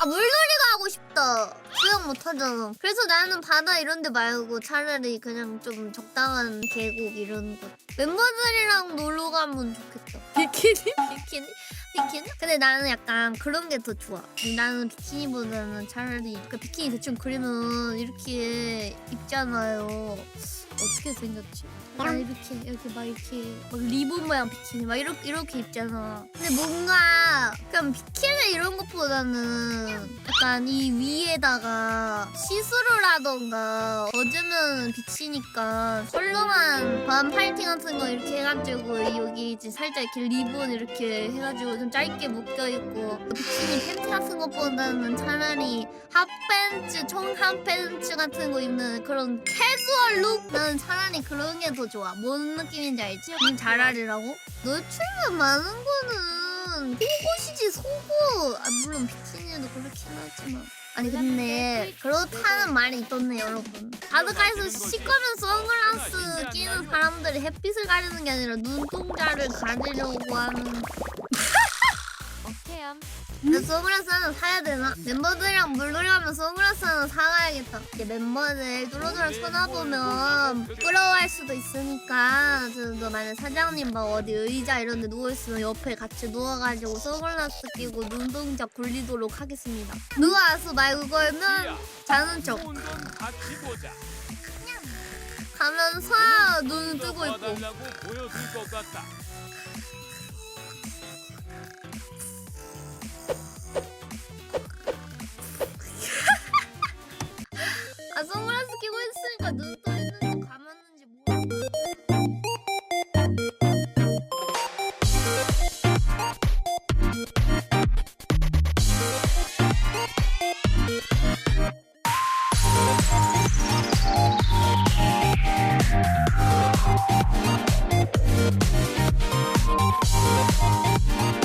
아 물놀이가 하고 싶다. 수영 못하잖아. 그래서 나는 바다 이런 데 말고 차라리 그냥 좀 적당한 계곡 이런 곳. 멤버들이랑 놀러 가면 좋겠다. 비키니? 비키니? 비키니? 근데 나는 약간 그런 게 더 좋아. 나는 비키니보다는 차라리 그 비키니 대충 그리면 이렇게 입잖아요. 어떻게 생겼지? 막 이렇게 이렇게 막 이렇게 막 리본 모양 비키니 막 이렇게 이렇게 입잖아. 근데 뭔가 그냥 비키니 이런 것보다는 약간 이 위에다가 시스루라던가 어제는 비치니까 헐렁한 밤 팔티 같은 거 이렇게 해가지고 여기 이제 살짝 이렇게 리본 이렇게 해가지고 좀 짧게 묶여 있고 비키니 팬티 같은 것보다는 차라리 핫팬츠 총 핫팬츠 같은 거 입는 그런 캐주얼 룩 나는 차라리 그런 게 더 좋아 뭔 느낌인지 알지? 음, 잘 알으라고? 노출만 많은 거는 속옷이지 속옷 아 물론 비키니도 그렇긴 하지만 아니 근데 그렇다는 말이 있던데 여러분. 바닷가에서 시커먼 선글라스 끼는 사람들이 햇빛을 가리는 게 아니라 눈동자를 가리려고 하는 오케이요. 나 선글라스 하나 사야 되나? 멤버들이랑 물놀이 가면 선글라스 하나 사가야겠다. 이제 멤버들 뚜루뚜루 쳐다보면 부끄러워할 수도 있으니까 저도 만약 사장님 막 어디 의자 이런 데 누워있으면 옆에 같이 누워가지고 선글라스 끼고 눈동자 굴리도록 하겠습니다. 누가 와서 말 걸면 자는 척. 가면서 눈 뜨고 있고 있으니까 눈떠 있는지 감았는지 모르겠어.